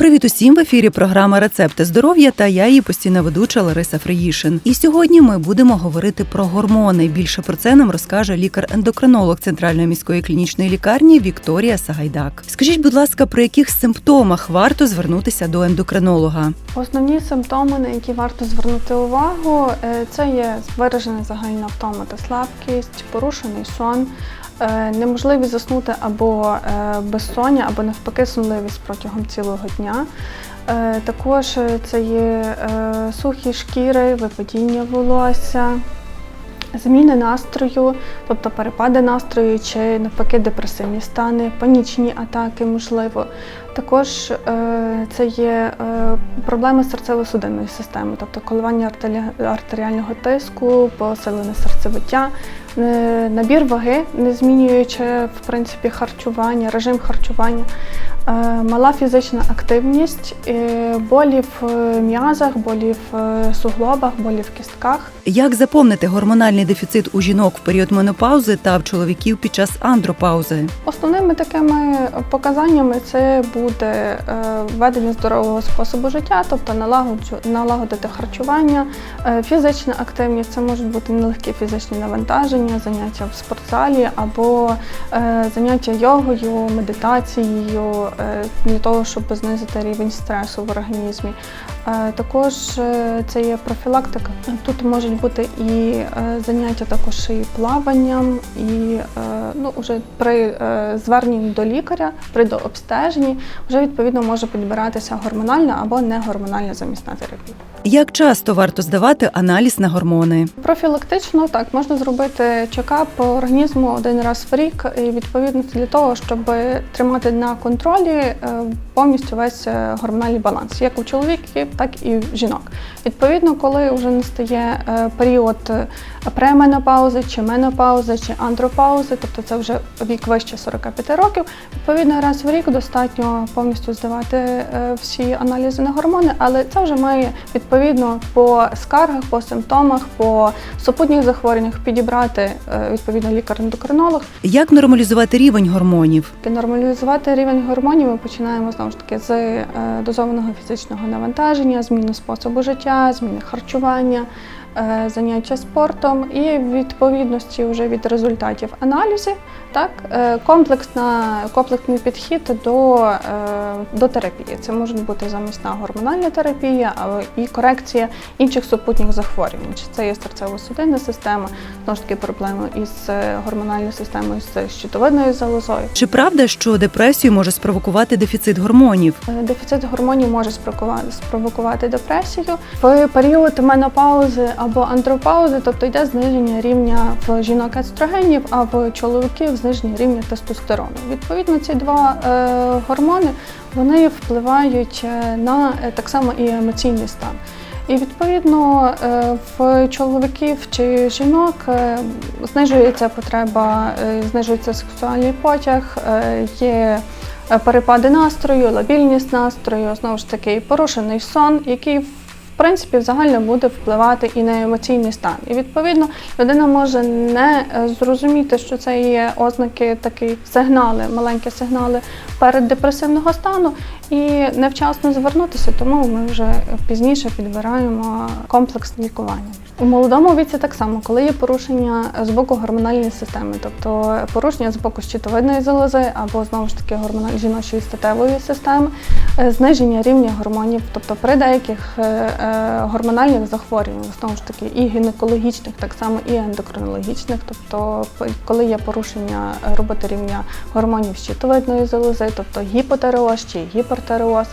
Привіт усім в ефірі програма Рецепти здоров'я та я її постійна ведуча Лариса Фреїшин. І сьогодні ми будемо говорити про гормони. Більше про це нам розкаже лікар-ендокринолог Центральної міської клінічної лікарні Вікторія Сагайдак. Скажіть, будь ласка, при яких симптомах варто звернутися до ендокринолога? Основні симптоми, на які варто звернути увагу, е, це є виражена загальна втома та слабкість, порушений сон, неможливість заснути або е, безсоння, або навпаки сонливість протягом цілого дня. Е, Також е, це є е, сухі шкіри, випадіння волосся. Зміни настрою, тобто перепади настрою чи навпаки депресивні стани, панічні атаки, можливо. Також е, це є е, проблеми серцево-судинної системи, тобто коливання артеріального тиску, посилене серцебиття, е, набір ваги, не змінюючи в принципі харчування, режим харчування, мала фізична активність, е, болі в е, м'язах, болі в е, суглобах, болі в кістках. Як заповнити гормональний дефіцит у жінок в період менопаузи та в чоловіків під час андропаузи? Основними такими показаннями це буде е, ведення здорового способу життя, тобто налагодити харчування, е, фізична активність, це можуть бути нелегкі фізичні навантаження, заняття в спортзалі або е, заняття йогою, медитацією е, для того, щоб знизити рівень стресу в організмі. Е, Також е, це є профілактика. Тут можуть бути і заняття також і плаванням, і ну, вже при зверненні до лікаря, при дообстеженні, вже відповідно може підбиратися гормональна або негормональна замісна терапія. Як часто варто здавати аналіз на гормони? Профілактично так можна зробити чекап по організму один раз в рік, і відповідно для того, щоб тримати на контролі е, повністю весь е, гормональний баланс, як у чоловіків, так і в жінок. Відповідно, коли вже настає е, період пременопаузи, чи менопаузи, чи андропаузи, тобто це вже вік вище 45 років. Відповідно, раз в рік достатньо повністю здавати всі аналізи на гормони, але це вже має відповідно по скаргах, по симптомах, по супутніх захворюваннях підібрати відповідно лікар-ендокринолог. Як нормалізувати рівень гормонів? Нормалізувати рівень гормонів ми починаємо знову ж таки з е, дозованого фізичного навантаження, зміни способу життя, зміни харчування, е, заняття спортом і відповідності вже від результатів аналізів, так, е, комплексна, комплексний підхід до, до терапії. Це може бути замісна гормональна терапія і корекція інших супутніх захворювань. Чи це є серцево-судинна система, знову ж таки проблеми із е, гормональною системою, з щитовидною залозою. Чи правда, що депресію може спровокувати дефіцит гормонів? Е, Дефіцит гормонів може спровокувати, депресію в період менопаузи або андропаузи, тобто йде зниження рівня в жінок естрогенів, а в чоловіків зниження рівня тестостерону. Відповідно, ці два е, гормони вони впливають на так само і емоційний стан. І відповідно е, в чоловіків чи жінок е, знижується потреба, е, знижується сексуальний потяг, є перепади настрою, лабільність настрою, знову ж таки, порушений сон, який принципі в загальному буде впливати і на емоційний стан. І відповідно людина може не е, зрозуміти, що це є ознаки, такі сигнали, маленькі сигнали переддепресивного стану, і невчасно звернутися, тому ми вже пізніше підбираємо комплекс лікування. У молодому віці так само, коли є порушення з боку гормональної системи, тобто порушення з боку щитовидної залози або знову ж таки гормональ жіночої статевої системи, зниження рівня гормонів, тобто при деяких е, е, гормональних захворюваннях, знову ж таки, і гінекологічних, так само і ендокринологічних, тобто коли є порушення е, роботи рівня гормонів щитовидної залози, тобто гіпотереоз чи гіпертиреоз.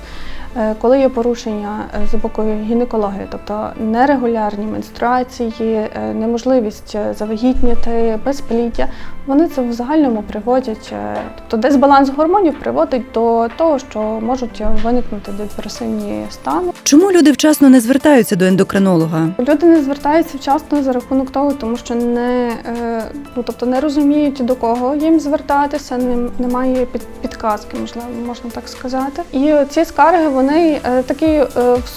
Е, Коли є порушення е, з боку гінекології, тобто нерегулярні менструації, е, неможливість завагітніти, безпліддя, вони це в загальному приводять, тобто дисбаланс гормонів приводить до того, що можуть виникнути депресивні стани. Чому люди вчасно не звертаються до ендокринолога? Люди не звертаються вчасно за рахунок того, тому що не, ну, тобто не розуміють, до кого їм звертатися, не- немає під, підказки, можливо, можна так сказати. І ці скарги вони е, такі е,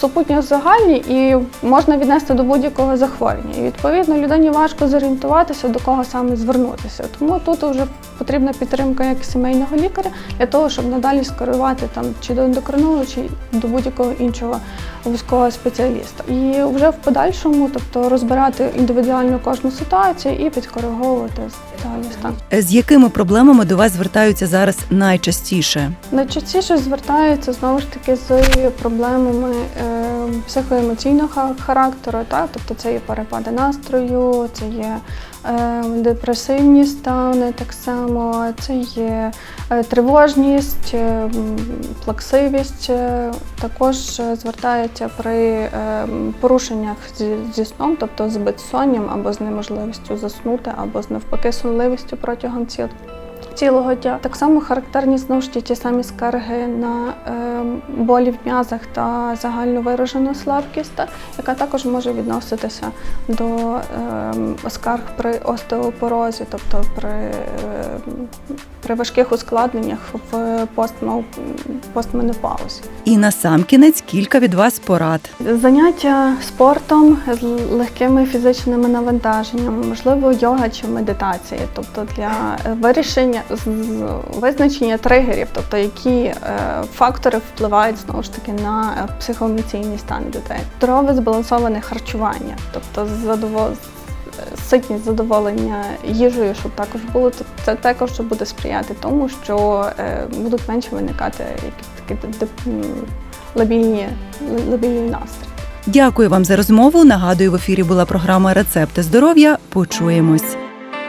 супутньо загальні і можна віднести до будь-якого захворювання. І відповідно людині важко зорієнтуватися, до кого саме звернутися. Тому тут вже потрібна підтримка як сімейного лікаря для того, щоб надалі скерувати там чи до ендокринолога, чи до будь-якого іншого вузького спеціаліста. І вже в подальшому, тобто розбирати індивідуально кожну ситуацію і підкориговувати загальний стан. З якими проблемами до вас звертаються зараз найчастіше? Найчастіше звертаються знову ж таки з проблемами е, психоемоційного характеру, так? тобто це є перепади настрою, це є е, депресивні стани, так само, це є е, тривожність, плаксивість. Також звертаються при порушеннях зі, сном, тобто з безсонням або з неможливістю заснути, або з навпаки сонливістю протягом ціл, цілого дня. Так само характерні знову ж ті самі скарги на е, болі в м'язах та загальну виражену слабкість, та, яка також може відноситися до е, скарг при остеопорозі, тобто при, е, при важких ускладненнях в постменопаузі. І насамкінець кілька від вас порад. Заняття спортом з легкими фізичними навантаженнями, можливо, йога чи медитація, тобто для вирішення визначення тригерів, тобто які е, фактори впливають знову ж таки на е, психоемоційний стан людей. Здорове збалансоване харчування, тобто задово... Ситність задоволення їжею, щоб також було то це також буде сприяти тому, що е, будуть менше виникати якісь такі м, лабільні, настрій. Дякую вам за розмову. Нагадую, в ефірі була програма Рецепти здоров'я. Почуємось.